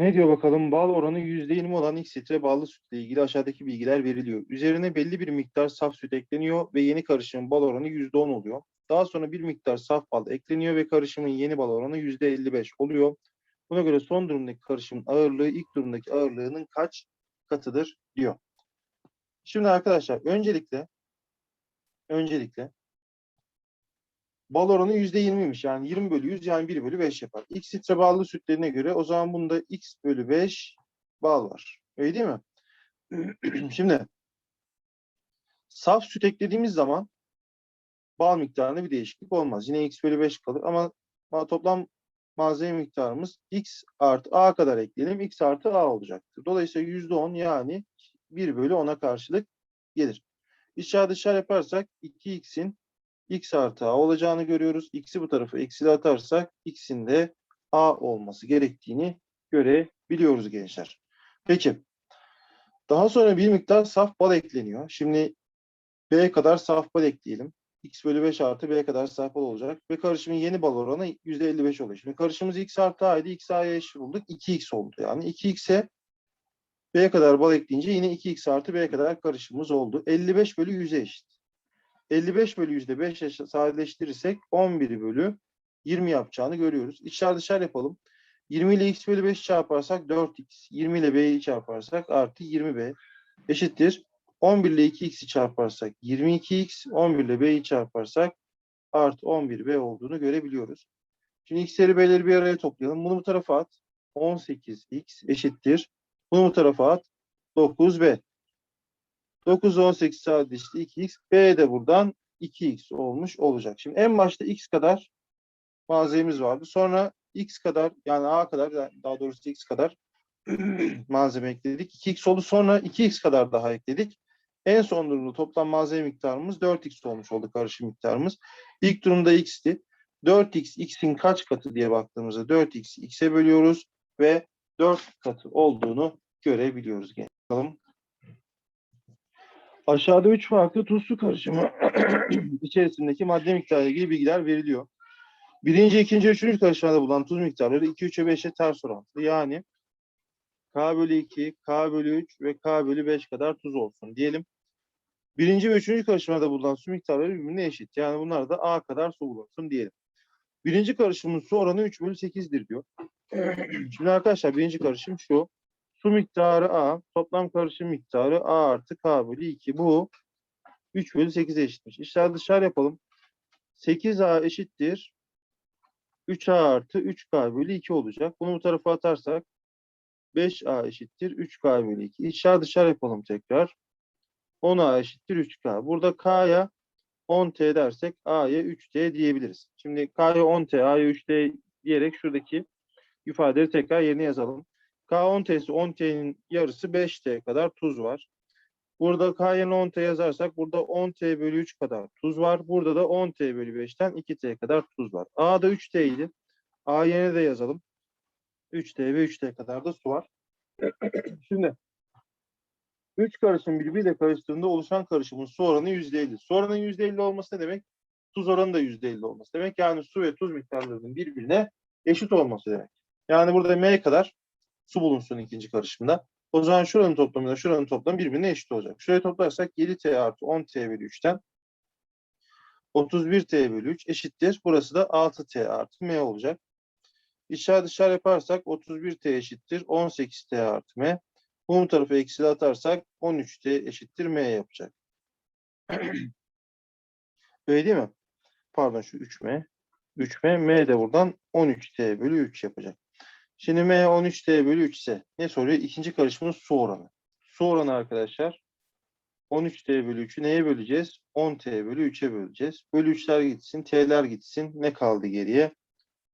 Ne diyor bakalım? Bal oranı %20 olan X litre ballı sütle ilgili aşağıdaki bilgiler veriliyor. Üzerine belli bir miktar saf süt ekleniyor ve yeni karışımın bal oranı %10 oluyor. Daha sonra bir miktar saf bal ekleniyor ve karışımın yeni bal oranı %55 oluyor. Buna göre son durumdaki karışımın ağırlığı ilk durumdaki ağırlığının kaç katıdır diyor. Şimdi arkadaşlar öncelikle öncelikle bal oranı %20'ymiş. Yani 20 bölü 100 yani 1 bölü 5 yapar. X litre ballı sütlerine göre o zaman bunda X bölü 5 bal var. Öyle değil mi? Şimdi saf süt eklediğimiz zaman bal miktarında bir değişiklik olmaz. Yine X bölü 5 kalır ama ma- toplam malzeme miktarımız X artı A kadar ekleyelim. X artı A olacaktır. Dolayısıyla %10 yani 1 bölü 10'a karşılık gelir. İçler dışarı yaparsak 2x'in x artı a olacağını görüyoruz. X'i bu tarafa eksili atarsak x'in de a olması gerektiğini görebiliyoruz gençler. Peki. Daha sonra bir miktar saf bal ekleniyor. Şimdi b kadar saf bal ekleyelim. x bölü 5 artı b kadar saf bal olacak. Ve karışımın yeni bal oranı %55 oluyor. Şimdi karışımımız x artı a'ydı. x a'ya eşit bulduk. 2x oldu. Yani 2x'e b kadar bal ekleyince yine 2x artı b kadar karışımımız oldu. 55 bölü 100'e eşit. 55 bölü yüzde 5 sadeleştirirsek 11 bölü 20 yapacağını görüyoruz. İçler dışarı yapalım. 20 ile x bölü 5 çarparsak 4x. 20 ile b'yi çarparsak artı 20b eşittir. 11 ile 2x'i çarparsak 22x. 11 ile b'yi çarparsak artı 11b olduğunu görebiliyoruz. Şimdi x'leri b'leri bir araya toplayalım. Bunu bu tarafa at. 18x eşittir. Bunu bu tarafa at. 9b. 9 18 sadeleşti 2x. B de buradan 2x olmuş olacak. Şimdi en başta x kadar malzememiz vardı. Sonra x kadar yani a kadar daha doğrusu x kadar malzeme ekledik. 2x oldu. Sonra 2x kadar daha ekledik. En son durumda toplam malzeme miktarımız 4x olmuş oldu karışım miktarımız. İlk durumda x'ti. 4x x'in kaç katı diye baktığımızda 4x x'e bölüyoruz ve 4 katı olduğunu görebiliyoruz. Bakalım. Aşağıda üç farklı tuz su karışımı içerisindeki madde miktarı ile ilgili bilgiler veriliyor. Birinci, ikinci, üçüncü karışımda bulunan tuz miktarları 2, 3'e 5'e ters orantılı. Yani K bölü 2, K bölü 3 ve K bölü 5 kadar tuz olsun diyelim. Birinci ve üçüncü karışımda bulunan su miktarları birbirine eşit. Yani bunlar da A kadar su bulunsun diyelim. Birinci karışımın su oranı 3 bölü 8'dir diyor. Şimdi arkadaşlar birinci karışım şu. Su miktarı A, toplam karışım miktarı A artı K bölü 2. Bu 3 bölü 8'e eşitmiş. İşler dışarı yapalım. 8A eşittir. 3A artı 3K bölü 2 olacak. Bunu bu tarafa atarsak 5A eşittir 3K bölü 2. İçler dışarı yapalım tekrar. 10A eşittir 3K. Burada K'ya 10T dersek A'ya 3T diyebiliriz. Şimdi K'ya 10T, A'ya 3T diyerek şuradaki ifadeleri tekrar yerine yazalım. K10T'si 10T'nin yarısı 5T kadar tuz var. Burada K yerine 10T yazarsak burada 10T bölü 3 kadar tuz var. Burada da 10T bölü 5'ten 2T kadar tuz var. A'da 3T idi. A yerine de yazalım. 3T ve 3T kadar da su var. Şimdi 3 karışım birbiriyle karıştığında oluşan karışımın su oranı %50. Su oranının %50 olması ne demek? Tuz oranı da %50 olması demek. Yani su ve tuz miktarlarının birbirine eşit olması demek. Yani burada M kadar su bulunsun ikinci karışımda. O zaman şuranın toplamıyla şuranın toplamı birbirine eşit olacak. Şuraya toplarsak 7T artı 10T bölü 3'ten 31T bölü 3 eşittir. Burası da 6T artı M olacak. İçler dışarı yaparsak 31T eşittir 18T artı M. Bu tarafı eksili atarsak 13T eşittir M yapacak. Öyle değil mi? Pardon şu 3M. 3M. M de buradan 13T bölü 3 yapacak. Şimdi M 13T bölü 3 ise ne soruyor? İkinci karışımın su oranı. Su oranı arkadaşlar 13T bölü 3'ü neye böleceğiz? 10T bölü 3'e böleceğiz. Bölü 3'ler gitsin, T'ler gitsin. Ne kaldı geriye?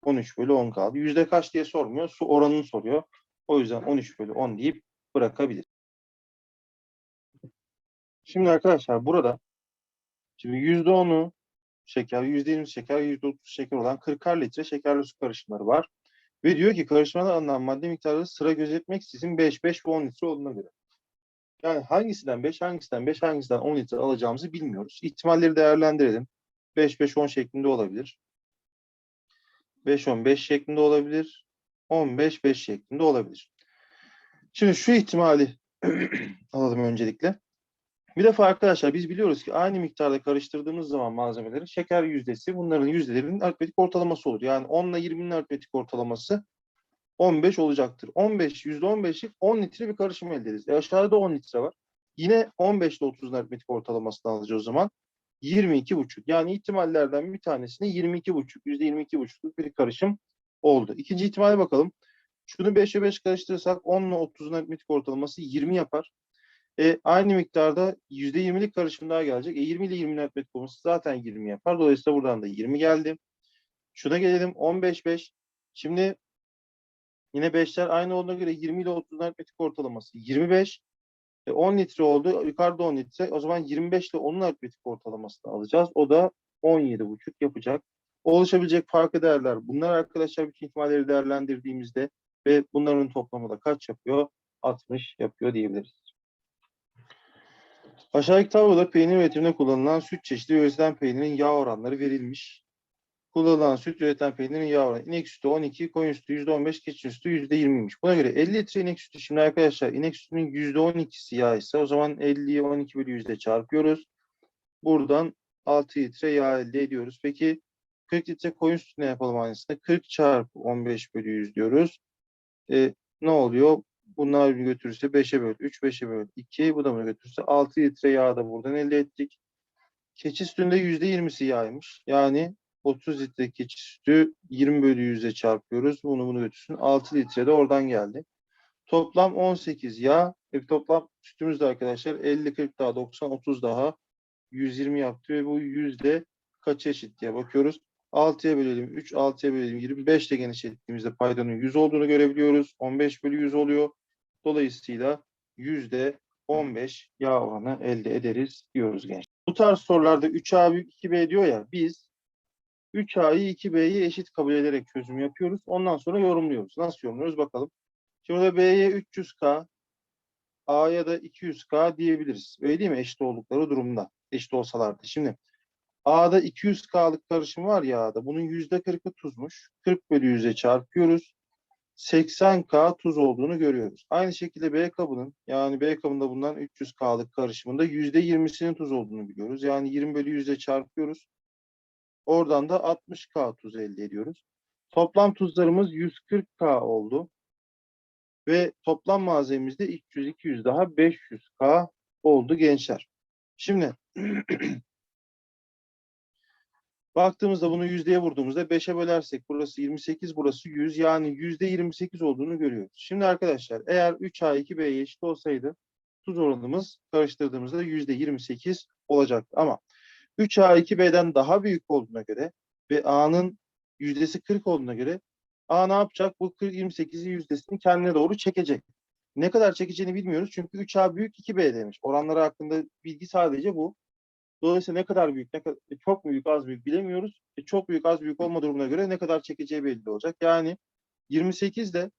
13 bölü 10 kaldı. Yüzde kaç diye sormuyor. Su oranını soruyor. O yüzden 13 bölü 10 deyip bırakabilir. Şimdi arkadaşlar burada şimdi %10'u şeker, %20 şeker, %30 şeker olan 40'ar litre şekerli su karışımları var. Ve diyor ki karışmada alınan madde miktarları sıra gözetmeksizin 5, 5 ve 10 litre olduğuna göre. Yani hangisinden 5, hangisinden 5, hangisinden 10 litre alacağımızı bilmiyoruz. İhtimalleri değerlendirelim. 5, 5, 10 şeklinde olabilir. 5, 10, 5 şeklinde olabilir. 15, 5 şeklinde olabilir. Şimdi şu ihtimali alalım öncelikle. Bir defa arkadaşlar biz biliyoruz ki aynı miktarda karıştırdığımız zaman malzemeleri şeker yüzdesi bunların yüzdelerinin aritmetik ortalaması olur. Yani 10 ile 20'nin aritmetik ortalaması 15 olacaktır. 15, %15'lik 10 litre bir karışım elde ederiz. E aşağıda 10 litre var. Yine 15 ile 30'un aritmetik ortalamasını alacağız o zaman. 22,5. Yani ihtimallerden bir tanesine 22,5, %22,5'luk bir karışım oldu. İkinci ihtimale bakalım. Şunu 5'e 5 karıştırırsak 10 ile 30'un aritmetik ortalaması 20 yapar. E, aynı miktarda %20'lik karışım daha gelecek. E, 20 ile 20'nin aritmetik olması zaten 20 yapar. Dolayısıyla buradan da 20 geldi. Şuna gelelim 15 5. Şimdi yine 5'ler aynı olduğuna göre 20 ile 30'un aritmetik ortalaması 25. E, 10 litre oldu. Yukarıda 10 litre. O zaman 25 ile 10'un aritmetik ortalamasını alacağız. O da 17,5 yapacak. Oluşabilecek farklı değerler. Bunlar arkadaşlar bütün ihtimalleri değerlendirdiğimizde ve bunların toplamı da kaç yapıyor? 60 yapıyor diyebiliriz. Aşağıdaki tabloda peynir üretiminde kullanılan süt çeşidi ve peynirin yağ oranları verilmiş. Kullanılan süt üretilen peynirin yağ oranı. İnek sütü 12, koyun sütü %15, keçi sütü %20'ymiş. Buna göre 50 litre inek sütü. Şimdi arkadaşlar inek sütünün %12'si yağ ise o zaman 50'yi 12 bölü yüzde çarpıyoruz. Buradan 6 litre yağ elde ediyoruz. Peki 40 litre koyun sütüne yapalım aynısını. 40 çarpı 15 bölü 100 diyoruz. E, ne oluyor? Bunlar bir götürürse 5'e böl 3, 5'e böl 2. Bu da bunu götürürse 6 litre yağ da buradan elde ettik. Keçi sütünde %20'si yağymış. Yani 30 litre keçi sütü 20 bölü 100'e çarpıyoruz. Bunu bunu götürsün. 6 litre de oradan geldi. Toplam 18 yağ. E, toplam sütümüz de arkadaşlar 50, 40 daha 90, 30 daha 120 yaptı ve bu yüzde kaç eşit diye bakıyoruz. 6'ya bölelim 3, 6'ya bölelim 25 ile genişlettiğimizde paydanın 100 olduğunu görebiliyoruz. 15 bölü 100 oluyor. Dolayısıyla yüzde 15 yağ oranı elde ederiz diyoruz gençler. Bu tarz sorularda 3A büyük 2B diyor ya biz 3A'yı 2B'yi eşit kabul ederek çözüm yapıyoruz. Ondan sonra yorumluyoruz. Nasıl yorumluyoruz bakalım. Şimdi burada B'ye 300K, A'ya da 200K diyebiliriz. Öyle değil mi? Eşit oldukları durumda. Eşit olsalardı. Şimdi A'da 200K'lık karışım var ya A'da. Bunun %40'ı tuzmuş. 40 bölü 100'e çarpıyoruz. 80K tuz olduğunu görüyoruz. Aynı şekilde B kabının yani B kabında bulunan 300K'lık karışımında %20'sinin tuz olduğunu biliyoruz. Yani 20 bölü 100'e çarpıyoruz. Oradan da 60K tuz elde ediyoruz. Toplam tuzlarımız 140K oldu. Ve toplam malzememiz de 300, 200 daha 500K oldu gençler. Şimdi Baktığımızda bunu yüzdeye vurduğumuzda 5'e bölersek burası 28, burası 100. Yani yüzde 28 olduğunu görüyoruz. Şimdi arkadaşlar eğer 3A 2B'ye eşit olsaydı tuz oranımız karıştırdığımızda yüzde 28 olacaktı. Ama 3A 2B'den daha büyük olduğuna göre ve A'nın yüzdesi 40 olduğuna göre A ne yapacak? Bu 40 28'in yüzdesini kendine doğru çekecek. Ne kadar çekeceğini bilmiyoruz çünkü 3A büyük 2B demiş. Oranları hakkında bilgi sadece bu. Dolayısıyla ne kadar büyük, ne kadar e, çok büyük, az büyük bilemiyoruz. E, çok büyük, az büyük olma durumuna göre ne kadar çekeceği belli olacak. Yani 28 de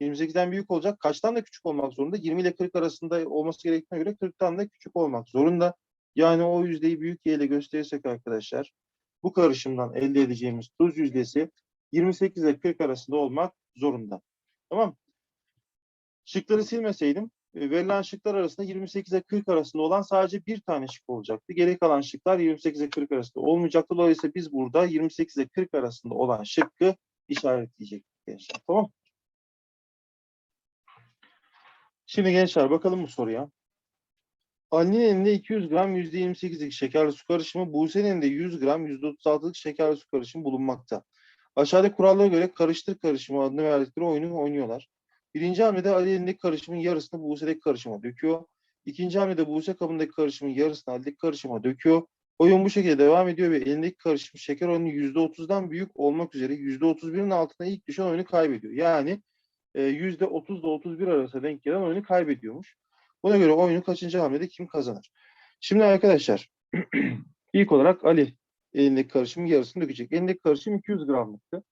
28'den büyük olacak. Kaçtan da küçük olmak zorunda? 20 ile 40 arasında olması gerektiğine göre 40'tan da küçük olmak zorunda. Yani o yüzdeyi büyük Y ile gösterirsek arkadaşlar bu karışımdan elde edeceğimiz tuz yüzdesi 28 ile 40 arasında olmak zorunda. Tamam Şıkları silmeseydim verilen şıklar arasında 28 ile 40 arasında olan sadece bir tane şık olacaktı. Geri kalan şıklar 28 ile 40 arasında olmayacaktı. Dolayısıyla biz burada 28 ile 40 arasında olan şıkkı işaretleyecektik gençler. Tamam Şimdi gençler bakalım bu soruya. Ali'nin elinde 200 gram %28'lik şekerli su karışımı, Buse'nin elinde 100 gram %36'lık şekerli su karışımı bulunmakta. Aşağıdaki kurallara göre karıştır karışımı adını verdikleri oyunu oynuyorlar. Birinci hamlede Ali elindeki karışımın yarısını Buse'deki karışıma döküyor. İkinci hamlede Buse kabındaki karışımın yarısını Ali'deki karışıma döküyor. Oyun bu şekilde devam ediyor ve elindeki karışım şeker oranı %30'dan büyük olmak üzere %31'in altına ilk düşen oyunu kaybediyor. Yani e, %30 ile 31 arasında denk gelen oyunu kaybediyormuş. Buna göre oyunu kaçıncı hamlede kim kazanır? Şimdi arkadaşlar ilk olarak Ali elindeki karışımın yarısını dökecek. Elindeki karışım 200 gramlıktı.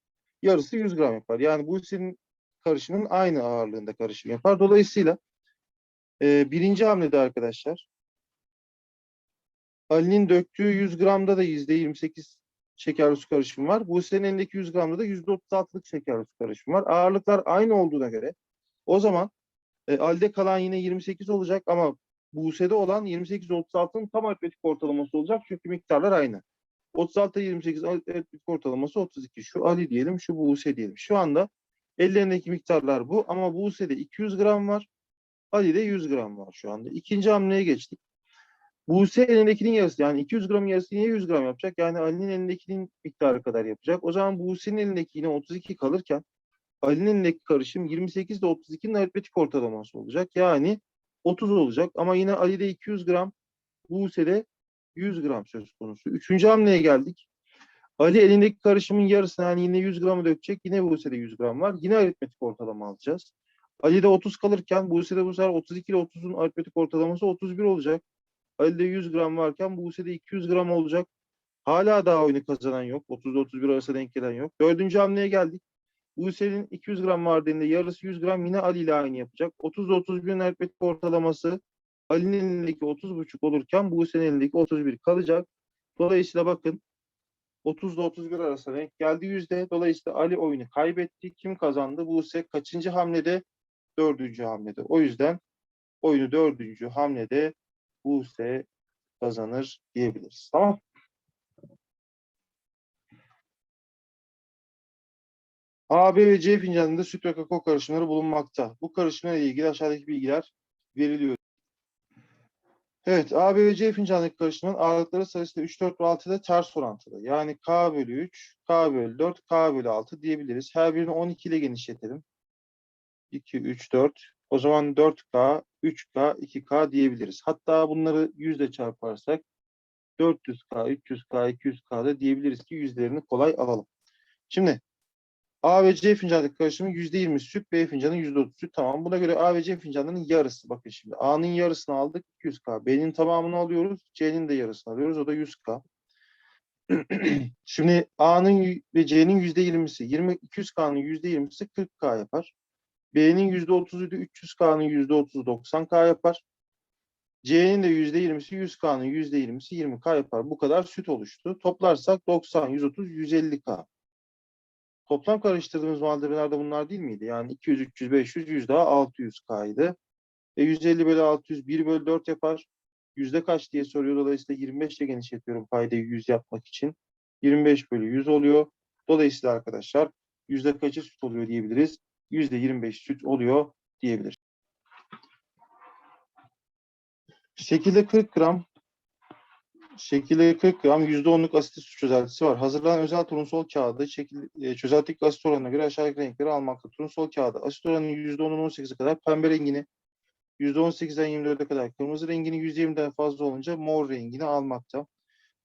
Yarısı 100 gram yapar. Yani Buse'nin karışımın aynı ağırlığında karışım yapar. Dolayısıyla e, birinci hamlede arkadaşlar Ali'nin döktüğü 100 gramda da %28 şekerli su karışımı var. Buse'nin elindeki 100 gramda da %36'lık şekerli su karışımı var. Ağırlıklar aynı olduğuna göre o zaman E, Ali'de kalan yine 28 olacak ama Buse'de olan 28-36'nın tam aritmetik ortalaması olacak çünkü miktarlar aynı. 36 28 aritmetik ortalaması 32. Şu Ali diyelim, şu Buse diyelim. Şu anda ellerindeki miktarlar bu ama Buse'de 200 gram var. Ali'de 100 gram var şu anda. İkinci hamleye geçtik. Buse elindekinin yarısı yani 200 gram yarısı niye 100 gram yapacak? Yani Ali'nin elindekinin miktarı kadar yapacak. O zaman Buse'nin elindeki yine 32 kalırken Ali'nin elindeki karışım 28 ile 32'nin aritmetik ortalaması olacak. Yani 30 olacak ama yine Ali'de 200 gram, Buse'de 100 gram söz konusu. Üçüncü hamleye geldik. Ali elindeki karışımın yarısını yani yine 100 gramı dökecek. Yine Buse'de 100 gram var. Yine aritmetik ortalama alacağız. Ali'de 30 kalırken Buse'de bu sefer 32 ile 30'un aritmetik ortalaması 31 olacak. Ali'de 100 gram varken Buse'de 200 gram olacak. Hala daha oyunu kazanan yok. 30 ile 31 arasında denk gelen yok. Dördüncü hamleye geldik. Buse'nin 200 gram vardığında yarısı 100 gram yine Ali ile aynı yapacak. 30 ile 31'in aritmetik ortalaması Ali'nin elindeki 30,5 olurken Buse'nin elindeki 31 kalacak. Dolayısıyla bakın 30 ile 31 arasında denk geldi yüzde. Dolayısıyla Ali oyunu kaybetti. Kim kazandı? Buse kaçıncı hamlede? Dördüncü hamlede. O yüzden oyunu dördüncü hamlede Buse kazanır diyebiliriz. Tamam. A, B ve C fincanında süt ve kakao karışımları bulunmakta. Bu karışımlarla ilgili aşağıdaki bilgiler veriliyor. Evet, A, B ve C fincanındaki karışımın ağırlıkları sayısı 3, 4 ve 6 ile ters orantılı. Yani K bölü 3, K bölü 4, K bölü 6 diyebiliriz. Her birini 12 ile genişletelim. 2, 3, 4. O zaman 4K, 3K, 2K diyebiliriz. Hatta bunları yüzle çarparsak 400K, 300K, 200K da diyebiliriz ki yüzlerini kolay alalım. Şimdi A ve C fincanındaki karışımın %20 süt, B fincanının %30 süt. Tamam. Buna göre A ve C fincanlarının yarısı. Bakın şimdi A'nın yarısını aldık 200K. B'nin tamamını alıyoruz. C'nin de yarısını alıyoruz. O da 100K. şimdi A'nın ve C'nin %20'si 20, 200K'nın %20'si 40K yapar. B'nin %30'u da 300K'nın %30'u 90K yapar. C'nin de %20'si 100K'nın %20'si 20K yapar. Bu kadar süt oluştu. Toplarsak 90, 130, 150K. Toplam karıştırdığımız malzemeler de bunlar değil miydi? Yani 200, 300, 500, 100 daha 600K'ydı. E 150 bölü 600, 1 bölü 4 yapar. Yüzde kaç diye soruyor. Dolayısıyla 25 ile genişletiyorum paydayı 100 yapmak için. 25 bölü 100 oluyor. Dolayısıyla arkadaşlar yüzde kaçı süt oluyor diyebiliriz. Yüzde 25 süt oluyor diyebiliriz. Şekilde 40 gram şekilde 40 gram %10'luk asit su çözeltisi var. Hazırlanan özel turnusol kağıdı şekil, e, çözeltideki asit oranına göre aşağıdaki renkleri almakta. Turnusol kağıdı asit oranının %10'un 18'e kadar pembe rengini, %18'den 24'e kadar kırmızı rengini, %20'den fazla olunca mor rengini almakta.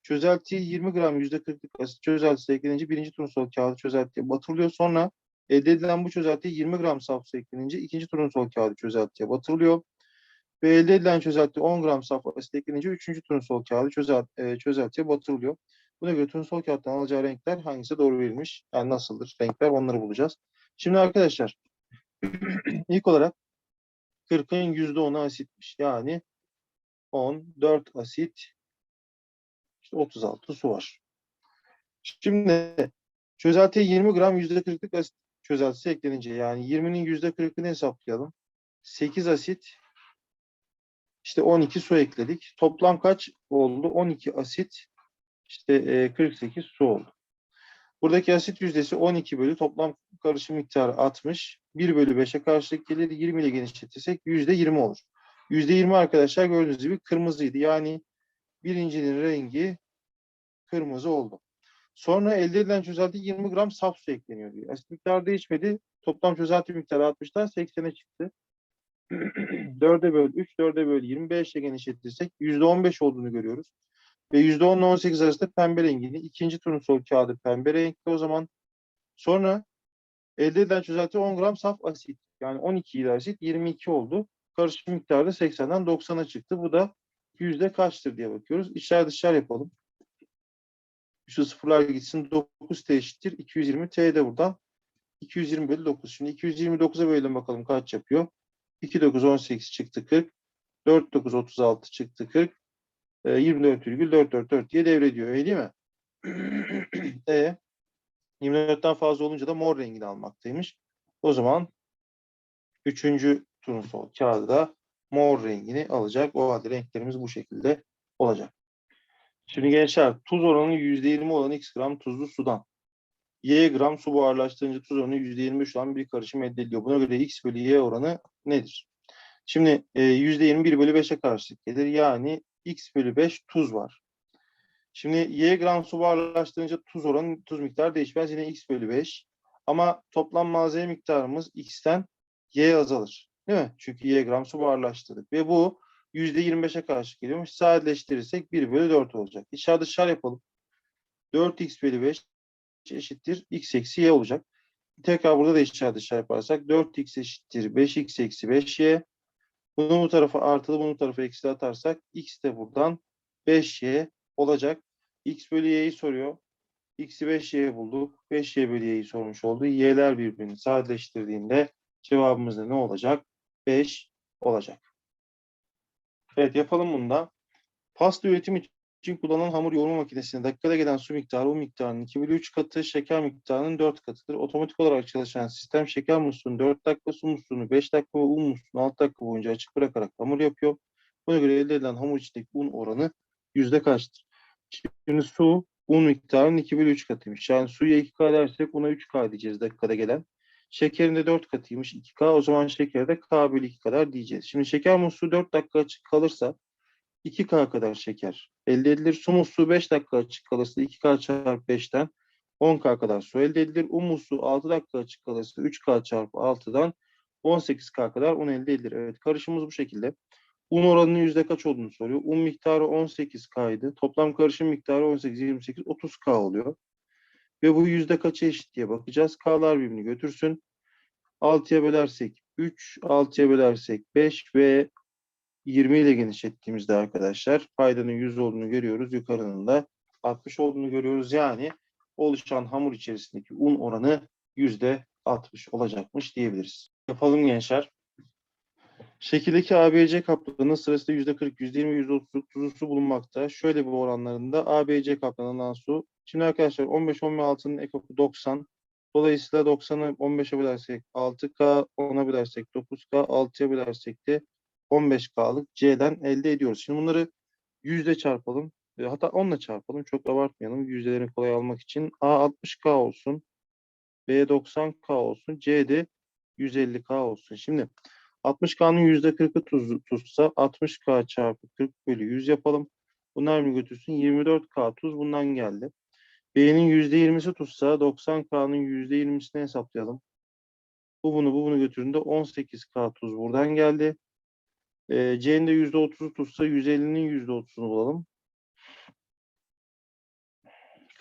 Çözeltiye 20 gram %40'lık asit çözeltisi eklenince birinci turnusol kağıdı çözeltiye batırılıyor. Sonra elde edilen bu çözeltiye 20 gram saf su eklenince ikinci turnusol kağıdı çözeltiye batırılıyor. Ve elde edilen çözelti 10 gram saf asit eklenince 3. turnusol kağıdı çözelt, e, çözeltiye batırılıyor. Buna göre turnusol kağıttan alacağı renkler hangisi doğru verilmiş? Yani nasıldır renkler onları bulacağız. Şimdi arkadaşlar ilk olarak 40'ın %10'u asitmiş. Yani 10, 4 asit, işte 36 su var. Şimdi çözeltiye 20 gram %40'lık asit çözeltisi eklenince yani 20'nin %40'ını hesaplayalım. 8 asit işte 12 su ekledik. Toplam kaç oldu? 12 asit işte e, 48 su oldu. Buradaki asit yüzdesi 12 bölü toplam karışım miktarı 60. 1 bölü 5'e karşılık gelir. 20 ile genişletirsek yüzde 20 olur. Yüzde 20 arkadaşlar gördüğünüz gibi kırmızıydı. Yani birincinin rengi kırmızı oldu. Sonra elde edilen çözelti 20 gram saf su ekleniyor. Asit miktarı değişmedi. Toplam çözelti miktarı 60'tan 80'e çıktı. 4'e böl 3, 4'e böl 25 ile genişletirsek %15 olduğunu görüyoruz. Ve %10 ile 18 arasında pembe rengini. ikinci turnusol kağıdı pembe renkli o zaman. Sonra elde edilen çözelti 10 gram saf asit. Yani 12 ile asit 22 oldu. Karışım miktarı da 80'den 90'a çıktı. Bu da yüzde kaçtır diye bakıyoruz. İçler dışlar yapalım. Şu sıfırlar gitsin. 9T eşittir. 220. T de buradan. 220 bölü 9. Şimdi 229'a bölelim bakalım kaç yapıyor. 2 9 18 çıktı 40. 4 9 36 çıktı 40. E, 24,444 diye devrediyor. Öyle değil mi? e 24'ten fazla olunca da mor rengini almaktaymış. O zaman üçüncü turnusol kağıdı da mor rengini alacak. O halde renklerimiz bu şekilde olacak. Şimdi gençler tuz oranı %20 olan x gram tuzlu sudan y gram su buharlaştırınca tuz oranı %23 olan bir karışım elde ediliyor. Buna göre x bölü y oranı nedir? Şimdi e, %20 1 bölü 5'e karşılık gelir. Yani x bölü 5 tuz var. Şimdi y gram su buharlaştırınca tuz oranı, tuz miktarı değişmez. Yine x bölü 5. Ama toplam malzeme miktarımız x'ten y azalır. Değil mi? Çünkü y gram su buharlaştırdık. Ve bu %25'e karşılık geliyormuş. Sadeleştirirsek 1 bölü 4 olacak. İçer dışarı yapalım. 4x bölü 5 eşittir x eksi y olacak. Tekrar burada da içer dışarı yaparsak 4x eşittir 5x eksi 5y. Bunu bu tarafa artılı bunu bu tarafa eksi atarsak x de buradan 5y olacak. x bölü y'yi soruyor. x'i 5y bulduk. 5y bölü y'yi sormuş oldu. y'ler birbirini sadeleştirdiğinde cevabımız da ne olacak? 5 olacak. Evet yapalım bunu da. Pasta üretimi için kullanılan hamur yoğurma makinesine dakikada gelen su miktarı un miktarının 2 bölü 3 katı, şeker miktarının 4 katıdır. Otomatik olarak çalışan sistem şeker musluğunu 4 dakika, su musluğunu 5 dakika ve un musluğunu 6 dakika boyunca açık bırakarak hamur yapıyor. Buna göre elde edilen hamur içindeki un oranı yüzde kaçtır? Şimdi su un miktarının 2 bölü 3 katıymış. Yani suya 2K dersek buna 3K diyeceğiz dakikada gelen. Şekerin de 4 katıymış 2K. O zaman şekeri de K bölü 2 kadar diyeceğiz. Şimdi şeker musluğu 4 dakika açık kalırsa 2K kadar şeker elde edilir. Su musluğu 5 dakika açık kalırsa 2K çarpı 5'ten 10K kadar su elde edilir. Un musluğu 6 dakika açık kalırsa 3K çarpı 6'dan 18K kadar un elde edilir. Evet karışımımız bu şekilde. Un oranının yüzde kaç olduğunu soruyor. Un miktarı 18K'ydı. Toplam karışım miktarı 18, 28, 30K oluyor. Ve bu yüzde kaça eşit diye bakacağız. K'lar birbirini götürsün. 6'ya bölersek 3, 6'ya bölersek 5 ve 20 ile genişlettiğimizde arkadaşlar paydanın 100 olduğunu görüyoruz. Yukarının da 60 olduğunu görüyoruz. Yani oluşan hamur içerisindeki un oranı yüzde 60 olacakmış diyebiliriz. Yapalım gençler. Şekildeki ABC kaplarının sırasında yüzde 40, yüzde 20, yüzde 30 tuzlu su bulunmakta. Şöyle bir oranlarında ABC kaplarından su. Şimdi arkadaşlar 15, 10 ve 6'nın ekopu 90. Dolayısıyla 90'ı 15'e bölersek 6K, 10'a bölersek 9K, 6'ya bölersek de 15K'lık C'den elde ediyoruz. Şimdi bunları yüzde çarpalım. E, Hatta 10'la çarpalım. Çok abartmayalım. Yüzdelerini kolay almak için. A 60K olsun. B 90K olsun. C de 150K olsun. Şimdi 60K'nın yüzde 40'ı tuz, tuzsa 60K çarpı 40 bölü 100 yapalım. Bunlar mı götürsün? 24K tuz bundan geldi. B'nin yüzde 20'si tutsa 90K'nın yüzde 20'sini hesaplayalım. Bu bunu bu bunu götürdüğünde 18K tuz buradan geldi. Ee, C'nin de yüzde 30'u tutsa 150'nin yüzde 30'unu bulalım.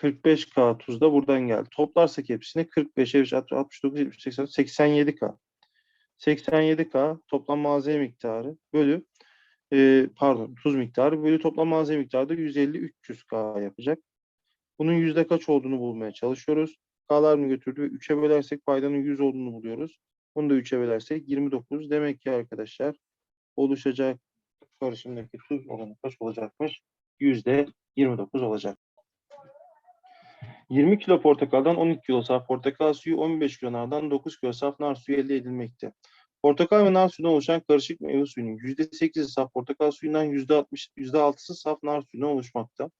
45K tuz da buradan geldi. Toplarsak hepsini 45, 69, 70, 80, 87K. 87K toplam malzeme miktarı bölü e, pardon tuz miktarı bölü toplam malzeme miktarı da 150-300K yapacak. Bunun yüzde kaç olduğunu bulmaya çalışıyoruz. K'lar mı götürdü? 3'e bölersek paydanın 100 olduğunu buluyoruz. Bunu da 3'e bölersek 29. Demek ki arkadaşlar oluşacak karışımdaki tuz oranı kaç olacakmış? Yüzde 29 olacak. 20 kilo portakaldan 12 kilo saf portakal suyu, 15 kilo nardan 9 kilo saf nar suyu elde edilmekte. Portakal ve nar suyundan oluşan karışık meyve suyunun %8'i saf portakal suyundan %60, %6'sı saf nar suyundan oluşmakta.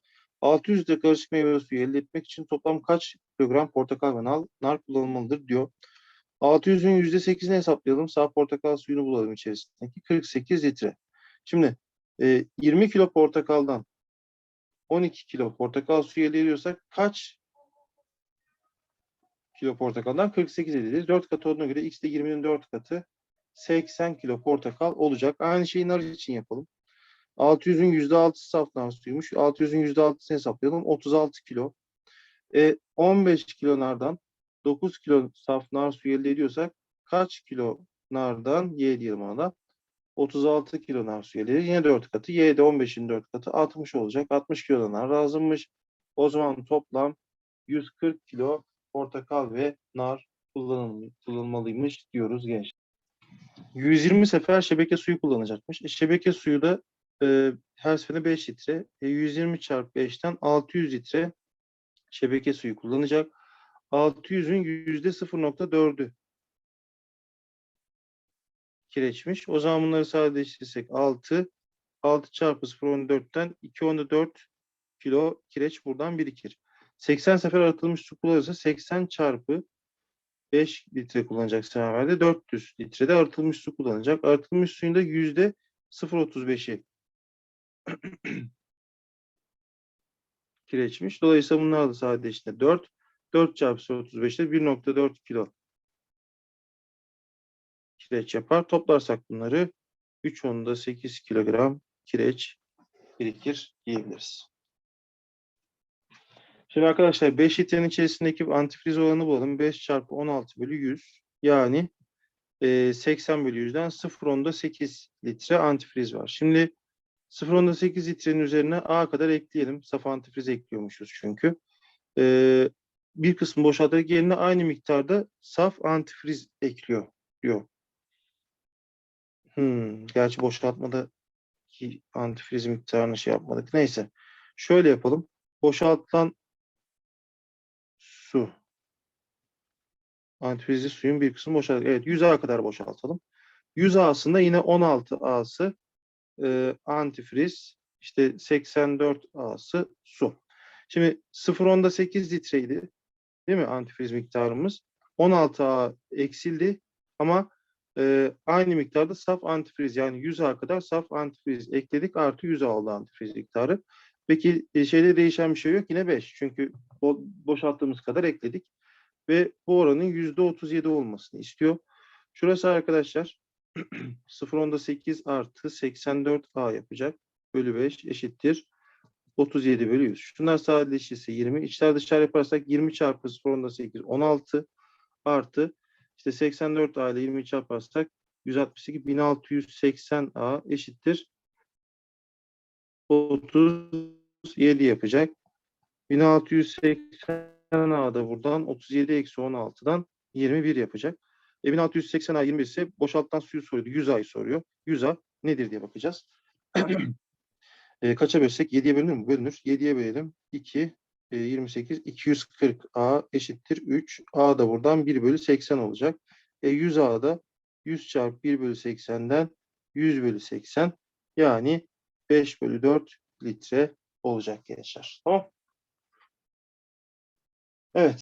600 litre karışık meyve suyu elde etmek için toplam kaç kilogram portakal ve nar, nar kullanılmalıdır diyor. 600'ün %8'ini hesaplayalım. Saf portakal suyunu bulalım içerisindeki. 48 litre. Şimdi e, 20 kilo portakaldan 12 kilo portakal suyu elde ediyorsak kaç kilo portakaldan 48 elde ederiz. 4 katı olduğuna göre x de 20'nin 4 katı 80 kilo portakal olacak. Aynı şeyi nar için yapalım. 600'ün %6'sı saf nar suyuymuş. 600'ün %6'sını hesaplayalım. 36 kilo. E, 15 kilo nardan 9 kilo saf nar suyu elde ediyorsak kaç kilo nardan y diyelim ona 36 kilo nar suyu elde ederiz. Yine 4 katı. Y de 15'in 4 katı 60 olacak. 60 kilo nar lazımmış. O zaman toplam 140 kilo portakal ve nar kullanılmalıymış diyoruz gençler. 120 sefer şebeke suyu kullanacakmış. E, şebeke suyu da e, her seferinde 5 litre. E, 120 çarpı 5'ten 600 litre şebeke suyu kullanacak. 600'ün yüzde 0.4'ü kireçmiş. O zaman bunları sadeleştirirsek 6. 6 çarpı 0.14'ten 2 onda 4 kilo kireç buradan birikir. 80 sefer arıtılmış su kullanırsa 80 çarpı 5 litre kullanacak semaverde 400 litrede arıtılmış su kullanacak. Arıtılmış suyun da yüzde 0.35'i kireçmiş. Dolayısıyla bunlar da sadece işte 4. 4 çarpı 0.35'te 1.4 kilo kireç yapar. Toplarsak bunları 3 onda 8 kilogram kireç birikir diyebiliriz. Şimdi arkadaşlar 5 litrenin içerisindeki antifriz oranı bulalım. 5 çarpı 16 bölü 100 yani e, 80 bölü 100'den 0.8 litre antifriz var. Şimdi 0.8 litrenin üzerine A kadar ekleyelim. Saf antifriz ekliyormuşuz çünkü. E, bir kısmı boşaltarak yerine aynı miktarda saf antifriz ekliyor diyor. Hmm, gerçi boşaltmada ki antifriz miktarını şey yapmadık. Neyse. Şöyle yapalım. Boşaltılan su. Antifrizli suyun bir kısmı boşalt. Evet 100 A kadar boşaltalım. 100 A'sında yine 16 A'sı e, antifriz. işte 84 A'sı su. Şimdi 0.10'da 8 litreydi. Değil mi antifriz miktarımız? 16 A eksildi ama e, aynı miktarda saf antifriz yani 100 A kadar saf antifriz ekledik artı 100 A oldu antifriz miktarı. Peki e, şeyde değişen bir şey yok yine 5 çünkü bo boşalttığımız kadar ekledik ve bu oranın %37 olmasını istiyor. Şurası arkadaşlar 0.10'da 8 artı 84 A yapacak. Bölü 5 eşittir 37 bölü 100. Şunlar sadeleşirse 20. İçler dışarı yaparsak 20 çarpı 0.10'da 8 16 artı işte 84 A ile 20 çarparsak 162 1680 A eşittir 37 yapacak. 1680 A da buradan 37 eksi 16'dan 21 yapacak. E 1680 A 21 ise boşaltılan suyu soruyordu. 100 A'yı soruyor. 100 A nedir diye bakacağız. e, kaça bölsek? 7'ye bölünür mü? Bölünür. 7'ye bölelim. 2, e, 28, 240 A eşittir 3. A da buradan 1 bölü 80 olacak. E 100 A da 100 çarpı 1 bölü 80'den 100 bölü 80 yani 5 bölü 4 litre olacak gençler. Tamam. Evet.